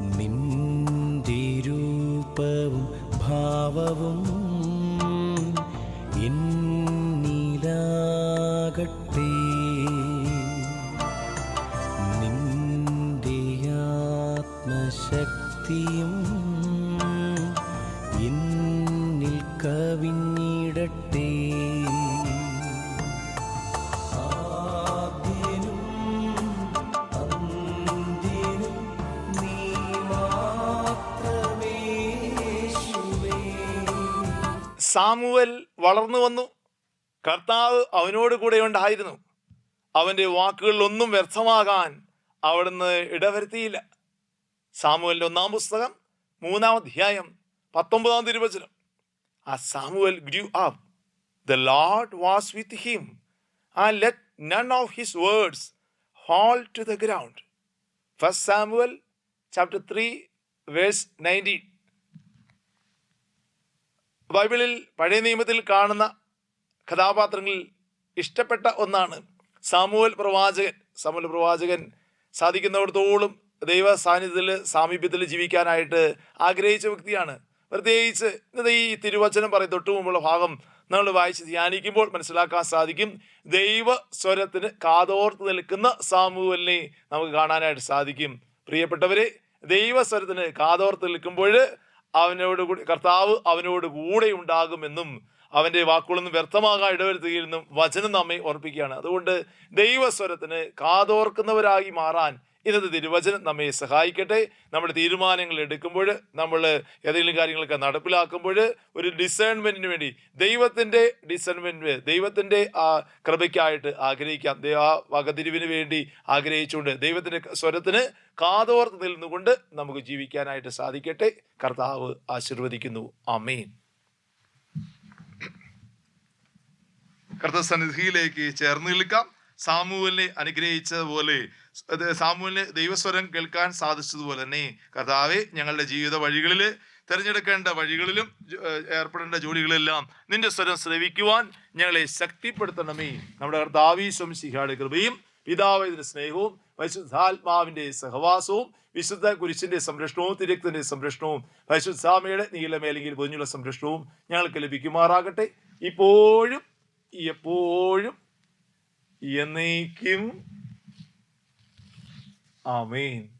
നിന്റെ രൂപവും ഭാവവും എന്നിലാകട്ടെ. നിന്ദിയാത്മശക്തിയും എന്നിൽ കവിഞ്ഞിടട്ടെ സാമുവൽ വളർന്നു വന്നു. കർത്താവ് അവനോട് കൂടെ ഉണ്ടായിരുന്നു. അവന്റെ വാക്കുകളിലൊന്നും വ്യർത്ഥമാകാൻ അവിടുന്ന് ഇടവരുത്തിയില്ല. സാമുവലിന്റെ ഒന്നാം പുസ്തകം മൂന്നാം അധ്യായം പത്തൊമ്പതാം തിരുവചനം. ആ Samuel grew up the Lord was with him ah let none of his words hole to the ground first Samuel chapter three verse nineteen ബൈബിളിൽ പഴയ നിയമത്തിൽ കാണുന്ന കഥാപാത്രങ്ങളിൽ ഇഷ്ടപ്പെട്ട ഒന്നാണ്. സാമൂഹൽ പ്രവാചകൻ സാമൂൽ പ്രവാചകൻ സാധിക്കുന്നിടത്തോളം ദൈവ സാന്നിധ്യത്തിൽ സാമീപ്യത്തിൽ ജീവിക്കാനായിട്ട് ആഗ്രഹിച്ച വ്യക്തിയാണ്. പ്രത്യേകിച്ച് ഇന്നത്തെ ഈ തിരുവചനം പറയും തൊട്ടു മുമ്പുള്ള ഭാഗം നമ്മൾ വായിച്ച് ധ്യാനിക്കുമ്പോൾ മനസ്സിലാക്കാൻ സാധിക്കും. ദൈവ സ്വരത്തിന് കാതോർത്ത് നിൽക്കുന്ന സാമൂഹലിനെ നമുക്ക് കാണാനായിട്ട് സാധിക്കും. പ്രിയപ്പെട്ടവരെ ദൈവസ്വരത്തിന് കാതോർത്ത് നിൽക്കുമ്പോൾ അവനോട് കൂടി കർത്താവ് അവനോട് കൂടെ ഉണ്ടാകുമെന്നും അവന്റെ വാക്കുകളൊന്നും വ്യർത്ഥമാകാൻ ഇടവരുത്തുകയെന്നും വചനം നമ്മെ ഓർപ്പിക്കുകയാണ്. അതുകൊണ്ട് ദൈവസ്വരത്തിന് കാതോർക്കുന്നവരായി മാറാൻ ഇന്നത്തെ തിരുവചനം നമ്മെ സഹായിക്കട്ടെ. നമ്മുടെ തീരുമാനങ്ങൾ എടുക്കുമ്പോൾ നമ്മൾ ഏതെങ്കിലും കാര്യങ്ങളൊക്കെ നടപ്പിലാക്കുമ്പോൾ ഒരു ഡിസേൺമെന്റിന് വേണ്ടി ദൈവത്തിന്റെ ഡിസേൺമെന്റ് ദൈവത്തിന്റെ ആ കൃപയ്ക്കായിട്ട് ആഗ്രഹിക്കാം. ആ വകതിരിവിന് വേണ്ടി ആഗ്രഹിച്ചുകൊണ്ട് ദൈവത്തിന്റെ സ്വരത്തിന് കാതോർത്ത് നിന്നുകൊണ്ട് നമുക്ക് ജീവിക്കാനായിട്ട് സാധിക്കട്ടെ. കർത്താവ് ആശീർവദിക്കുന്നു. അമീൻ കർത്തസന്നിധിയിലേക്ക് ചേർന്ന് നിൽക്കാം. സാമുവലിനെ അനുഗ്രഹിച്ചതുപോലെ അത് ദൈവസ്വരം കേൾക്കാൻ സാധിച്ചതുപോലെ തന്നെ കർത്താവെ ഞങ്ങളുടെ ജീവിത വഴികളിൽ തിരഞ്ഞെടുക്കേണ്ട വഴികളിലും ഏർപ്പെടേണ്ട ജോലികളെല്ലാം നിന്റെ സ്വരം ശ്രവിക്കുവാൻ ഞങ്ങളെ ശക്തിപ്പെടുത്തണമേ. നമ്മുടെ കർത്താവീശ്വം സിഹായുടെ കൃപയും പിതാവിന്റെ സ്നേഹവും പരിശുദ്ധാത്മാവിന്റെ സഹവാസവും വിശുദ്ധ കുരിശിന്റെ സംരക്ഷണവും തിരക്തന്റെ സംരക്ഷണവും പരിശുദ്ധാമയുടെ നീലമേലെങ്കിൽ പൊതിഞ്ഞുള്ള സംരക്ഷണവും ഞങ്ങൾക്ക് ലഭിക്കുമാറാകട്ടെ. ഇപ്പോഴും എപ്പോഴും єниким. Амінь.